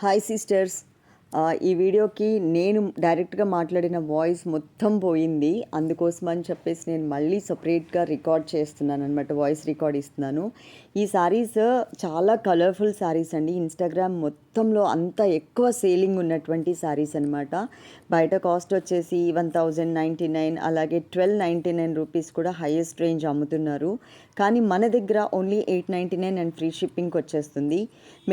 Hi sisters ఈ వీడియోకి నేను డైరెక్ట్గా మాట్లాడిన వాయిస్ మొత్తం పోయింది. అందుకోసం అని చెప్పేసి నేను మళ్ళీ సపరేట్గా రికార్డ్ చేస్తున్నాను అనమాట వాయిస్ రికార్డ్ ఇస్తున్నాను. ఈ శారీస్ చాలా కలర్ఫుల్ శారీస్ అండి. ఇన్స్టాగ్రామ్ మొత్తంలో అంత ఎక్కువ సేలింగ్ ఉన్నటువంటి శారీస్ అనమాట బయట కాస్ట్ వచ్చేసి వన్ థౌజండ్ నైంటీ నైన్ అలాగే ట్వెల్వ్ నైంటీ నైన్ రూపీస్ కూడా హైయెస్ట్ రేంజ్ అమ్ముతున్నారు. కానీ మన దగ్గర only eight ninety nine and free షిప్పింగ్కి వచ్చేస్తుంది.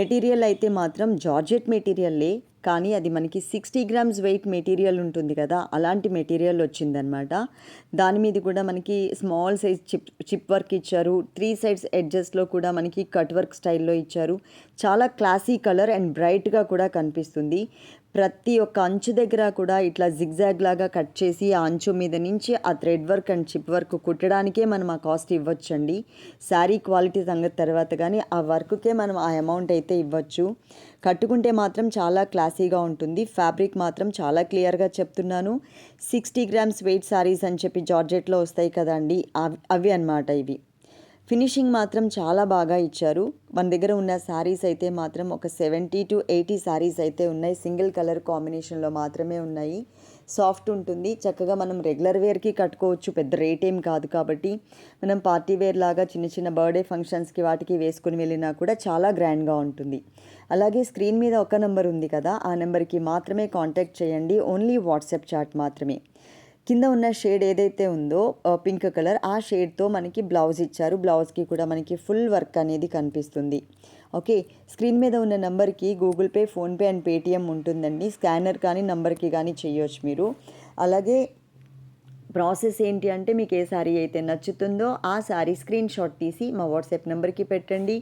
మెటీరియల్ అయితే మాత్రం జార్జెట్ మెటీరియల్లే. కానీ అది మనకి సిక్స్టీ గ్రామ్స్ వెయిట్ మెటీరియల్ ఉంటుంది కదా అలాంటి మెటీరియల్ వచ్చిందనమాట దాని మీద కూడా మనకి small size chip chip work ఇచ్చారు. త్రీ సైడ్స్ ఎడ్జెస్లో కూడా మనకి కట్ వర్క్ స్టైల్లో ఇచ్చారు. చాలా క్లాసీ కలర్ అండ్ బ్రైట్గా కూడా కనిపిస్తుంది. ప్రతి ఒక్క అంచు దగ్గర కూడా ఇట్లా జిగ్జాగ్ లాగా కట్ చేసి ఆ అంచు మీద నుంచి ఆ thread work and chip work కుట్టడానికే మనం ఆ కాస్ట్ ఇవ్వచ్చండి. శారీ క్వాలిటీ సంగతి తర్వాత కానీ ఆ వర్క్కే మనం ఆ అమౌంట్ అయితే ఇవ్వచ్చు. కట్టుకుంటే మాత్రం చాలా క్లాసీగా ఉంటుంది. ఫ్యాబ్రిక్ మాత్రం చాలా క్లియర్గా చెప్తున్నాను. సిక్స్టీ గ్రామ్స్ వెయిట్ శారీస్ అని చెప్పి జార్జెట్లో వస్తాయి కదండి. అవి అవి అనమాట ఇవి. ఫినిషింగ్ మాత్రం చాలా బాగా ఇచ్చారు. మన దగ్గర ఉన్న శారీస్ అయితే మాత్రం ఒక సెవెంటీ టు ఎయిటీ శారీస్ అయితే ఉన్నాయి. సింగిల్ కలర్ కాంబినేషన్లో మాత్రమే ఉన్నాయి. సాఫ్ట్ ఉంటుంది. చక్కగా మనం రెగ్యులర్ వేర్కి కట్టుకోవచ్చు. పెద్ద రేట్ ఏం కాదు కాబట్టి మనం పార్టీ వేర్ లాగా చిన్న చిన్న బర్త్డే ఫంక్షన్స్కి వాటికి వేసుకుని వెళ్ళినా కూడా చాలా గ్రాండ్గా ఉంటుంది. అలాగే స్క్రీన్ మీద ఒక నెంబర్ ఉంది కదా ఆ నెంబర్కి మాత్రమే కాంటాక్ట్ చేయండి. ఓన్లీ వాట్సాప్ చాట్ మాత్రమే. కింద ఉన్న షేడ్ ఏదైతే ఉందో పింక్ కలర్ ఆ షేడ్తో మనకి బ్లౌజ్ ఇచ్చారు. బ్లౌజ్కి కూడా మనకి ఫుల్ వర్క్ అనేది కనిపిస్తుంది. ఓకే స్క్రీన్ మీద ఉన్న నెంబర్కి Google Pay PhonePe and Paytm ఉంటుందండి. స్కానర్ కానీ నెంబర్కి కానీ చేయొచ్చు మీరు. అలాగే ప్రాసెస్ ఏంటి అంటే మీకు ఏ శారీ అయితే నచ్చుతుందో ఆ శారీ స్క్రీన్ షాట్ తీసి మా వాట్సాప్ నెంబర్కి పెట్టండి.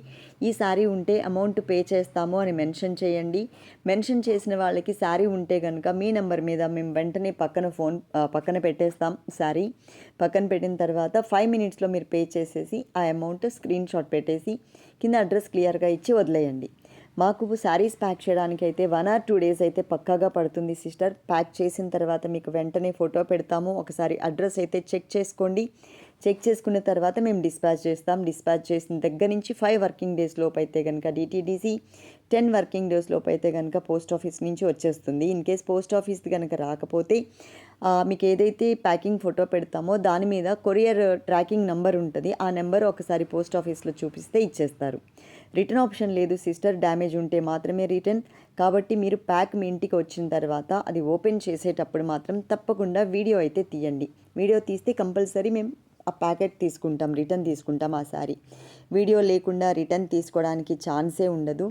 ఈ శారీ ఉంటే అమౌంట్ పే చేస్తాము అని మెన్షన్ చేయండి. మెన్షన్ చేసిన వాళ్ళకి శారీ ఉంటే కనుక మీ నెంబర్ మీద మేము వెంటనే పక్కన ఫోన్ పక్కన పెట్టేస్తాం శారీ. పక్కన పెట్టిన తర్వాత ఫైవ్ మినిట్స్లో మీరు పే చేసేసి ఆ అమౌంట్ స్క్రీన్ షాట్ పెట్టేసి కింద అడ్రస్ క్లియర్గా ఇచ్చి వదిలేయండి. మాకు శారీస్ ప్యాక్ చేయడానికి అయితే వన్ ఆర్ టూ డేస్ అయితే పక్కాగా పడుతుంది సిస్టర్. ప్యాక్ చేసిన తర్వాత మీకు వెంటనే ఫోటో పెడతాము. ఒకసారి అడ్రస్ అయితే చెక్ చేసుకోండి. చెక్ చేసుకున్న తర్వాత మేము డిస్పాచ్ చేస్తాం. డిస్పాచ్ చేసిన దగ్గర నుంచి ఫైవ్ వర్కింగ్ డేస్ లోపు అయితే కనుక డిటీడీసీ టెన్ వర్కింగ్ డేస్ లోపు అయితే కనుక పోస్ట్ ఆఫీస్ నుంచి వచ్చేస్తుంది. ఇన్ కేస్ పోస్ట్ ఆఫీస్ కనుక రాకపోతే మీకు ఏదైతే ప్యాకింగ్ ఫోటో పెడతామో దాని మీద కొరియర్ ట్రాకింగ్ నెంబర్ ఉంటుంది. ఆ నెంబర్ ఒకసారి పోస్ట్ ఆఫీస్లో చూపిస్తే ఇచ్చేస్తారు. రిటర్న్ ఆప్షన్ లేదు సిస్టర్ డ్యామేజ్ ఉంటే మాత్రమే రిటర్న్. కాబట్టి మీరు ప్యాక్ మీ ఇంటికి వచ్చిన తర్వాత అది ఓపెన్ చేసేటప్పుడు మాత్రం తప్పకుండా వీడియో అయితే తీయండి. వీడియో తీస్తే కంపల్సరీ మేము ఆ ప్యాకెట్ తీసుకుంటాం రిటర్న్ తీసుకుంటాం ఆ శారీ. వీడియో లేకుండా రిటర్న్ తీసుకోవడానికి ఛాన్సే ఉండదు.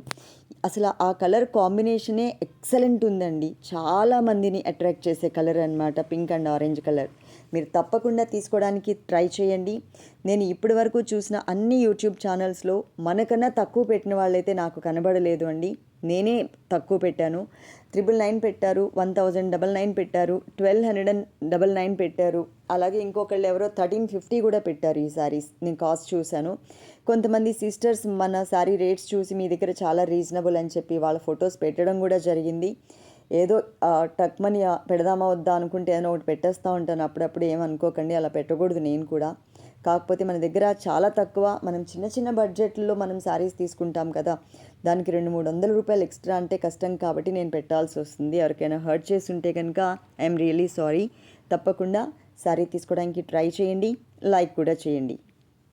అసలు ఆ కలర్ కాంబినేషనే ఎక్సలెంట్ ఉందండి. చాలా మందిని అట్రాక్ట్ చేసే కలర్ అనమాట పింక్ అండ్ ఆరెంజ్ కలర్. మీరు తప్పకుండా తీసుకోవడానికి ట్రై చేయండి. నేను ఇప్పటి వరకు చూసిన అన్ని యూట్యూబ్ ఛానల్స్లో మనకన్నా తక్కువ పెట్టిన వాళ్ళైతే నాకు కనబడలేదు అండి. నేనే తక్కువ పెట్టాను. త్రిబుల్ నైన్ పెట్టారు వన్ థౌజండ్ డబల్ నైన్ పెట్టారు twelve hundred and double nine పెట్టారు. అలాగే ఇంకొకళ్ళు ఎవరో థర్టీన్ ఫిఫ్టీ కూడా పెట్టారు ఈ సారీస్. నేను కాస్ట్ చూశాను. కొంతమంది సిస్టర్స్ మన శారీ రేట్స్ చూసి మీ దగ్గర చాలా రీజనబుల్ అని చెప్పి వాళ్ళ ఫొటోస్ పెట్టడం కూడా జరిగింది. ఏదో టక్ మనీ పెడదామా వద్దా అనుకుంటే ఏదైనా ఒకటి పెట్టేస్తూ ఉంటాను. అప్పుడప్పుడు ఏమనుకోకండి అలా పెట్టకూడదు నేను కూడా. కాకపోతే మన దగ్గర చాలా తక్కువ. మనం చిన్న చిన్న బడ్జెట్లో మనం శారీస్ తీసుకుంటాం కదా. దానికి రెండు మూడు వందల రూపాయలు ఎక్స్ట్రా అంటే కష్టం కాబట్టి నేను పెట్టాల్సి వస్తుంది. ఎవరికైనా హర్ట్ చేసి ఉంటే కనుక ఐఎమ్ రియలీ సారీ తప్పకుండా శారీ తీసుకోవడానికి ట్రై చేయండి. లైక్ కూడా చేయండి.